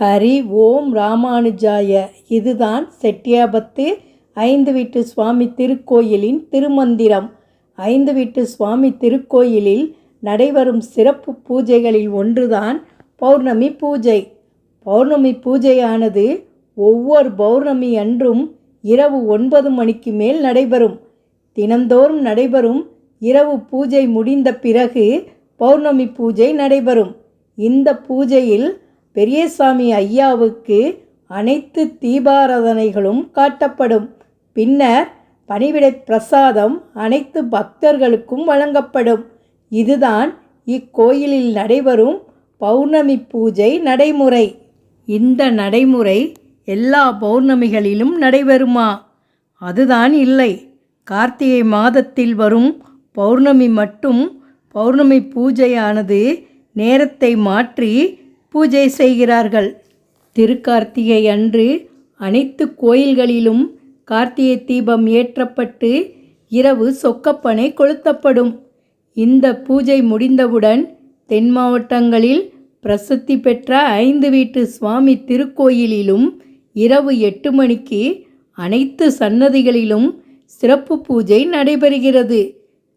ஹரி ஓம் ராமானுஜாய. இதுதான் செட்டியாபத்து ஐந்து வீட்டு சுவாமி திருக்கோயிலின் திருமந்திரம். ஐந்து வீட்டு சுவாமி திருக்கோயிலில் நடைபெறும் சிறப்பு பூஜைகளில் ஒன்றுதான் பௌர்ணமி பூஜை. பௌர்ணமி பூஜையானது ஒவ்வொரு பௌர்ணமி அன்றும் இரவு ஒன்பது மணிக்கு மேல் நடைபெறும். தினந்தோறும் நடைபெறும் இரவு பூஜை முடிந்த பிறகு பௌர்ணமி பூஜை நடைபெறும். இந்த பூஜையில் பெரியசாமி ஐயாவுக்கு அனைத்து தீபாராதனைகளும் காட்டப்படும். பின்னர் பணிவிடை பிரசாதம் அனைத்து பக்தர்களுக்கும் வழங்கப்படும். இதுதான் இக்கோயிலில் நடைபெறும் பௌர்ணமி பூஜை நடைமுறை. இந்த நடைமுறை எல்லா பௌர்ணமிகளிலும் நடைபெறுமா? அதுதான் இல்லை. கார்த்திகை மாதத்தில் வரும் பௌர்ணமி மட்டும் பௌர்ணமி பூஜையானது நேரத்தை மாற்றி பூஜை செய்கிறார்கள். திருக்கார்த்திகை அன்று அனைத்து கோயில்களிலும் கார்த்திகை தீபம் ஏற்றப்பட்டு இரவு சொக்கப்பனை கொளுத்தப்படும். இந்த பூஜை முடிந்தவுடன் தென் மாவட்டங்களில் பிரசித்தி பெற்ற ஐந்து வீட்டு சுவாமி திருக்கோயிலிலும் இரவு எட்டு மணிக்கு அனைத்து சன்னதிகளிலும் சிறப்பு பூஜை நடைபெறுகிறது.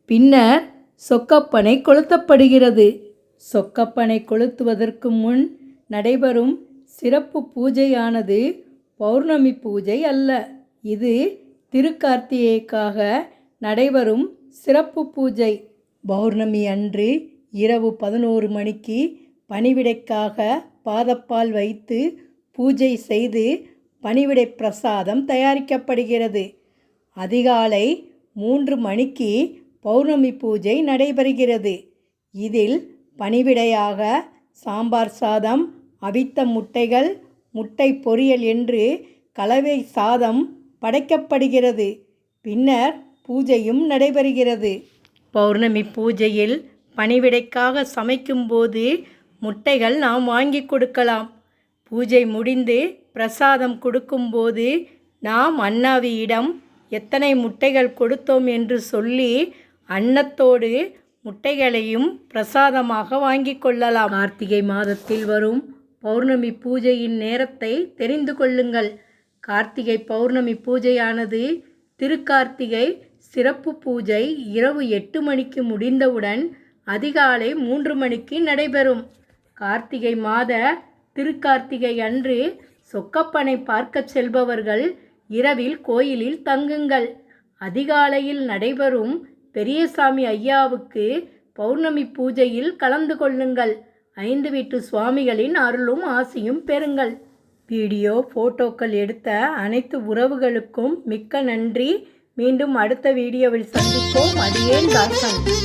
பின்னர் சொக்கப்பனை கொளுத்தப்படுகிறது. சொக்கப்பனை கொளுத்துவதற்கு முன் நடைபெறும் சிறப்பு பூஜையானது பௌர்ணமி பூஜை அல்ல. இது திருக்கார்த்திகைக்காக நடைபெறும் சிறப்பு பூஜை. பௌர்ணமி அன்று இரவு பதினோரு மணிக்கு பணிவிடைக்காக பாதப்பால் வைத்து பூஜை செய்து பணிவிடை பிரசாதம் தயாரிக்கப்படுகிறது. அதிகாலை மூன்று மணிக்கு பௌர்ணமி பூஜை நடைபெறுகிறது. இதில் பணிவிடையாக சாம்பார் சாதம் அவித்த முட்டைகள் முட்டை பொரியல் என்று கலவை சாதம் படைக்கப்படுகிறது. பின்னர் பூஜையும் நடைபெறுகிறது. பௌர்ணமி பூஜையில் பணிவிடைக்காக சமைக்கும்போது முட்டைகள் நாம் வாங்கி கொடுக்கலாம். பூஜை முடிந்து பிரசாதம் கொடுக்கும்போது நாம் அண்ணாவியிடம் எத்தனை முட்டைகள் கொடுத்தோம் என்று சொல்லி அன்னத்தோடு முட்டைகளையும் பிரசாதமாக வாங்கி கொள்ளலாம். கார்த்திகை மாதத்தில் வரும் பௌர்ணமி பூஜையின் நேரத்தை தெரிந்து கொள்ளுங்கள். கார்த்திகை பௌர்ணமி பூஜையானது திருக்கார்த்திகை சிறப்பு பூஜை இரவு எட்டு மணிக்கு முடிந்தவுடன் அதிகாலை மூன்று மணிக்கு நடைபெறும். கார்த்திகை மாத திருக்கார்த்திகை அன்று சொக்கப்பனை பார்க்கச் செல்பவர்கள் இரவில் கோயிலில் தங்குங்கள். அதிகாலையில் நடைபெறும் பெரியசாமி ஐயாவுக்கு பௌர்ணமி பூஜையில் கலந்து கொள்ளுங்கள். ஐந்து வீட்டு சுவாமிகளின் அருளும் ஆசியும் பெறுங்கள். வீடியோ போட்டோக்கள் எடுத்த அனைத்து உறவுகளுக்கும் மிக்க நன்றி. மீண்டும் அடுத்த வீடியோவில் சந்திப்போம். அடியேன் தாசன்.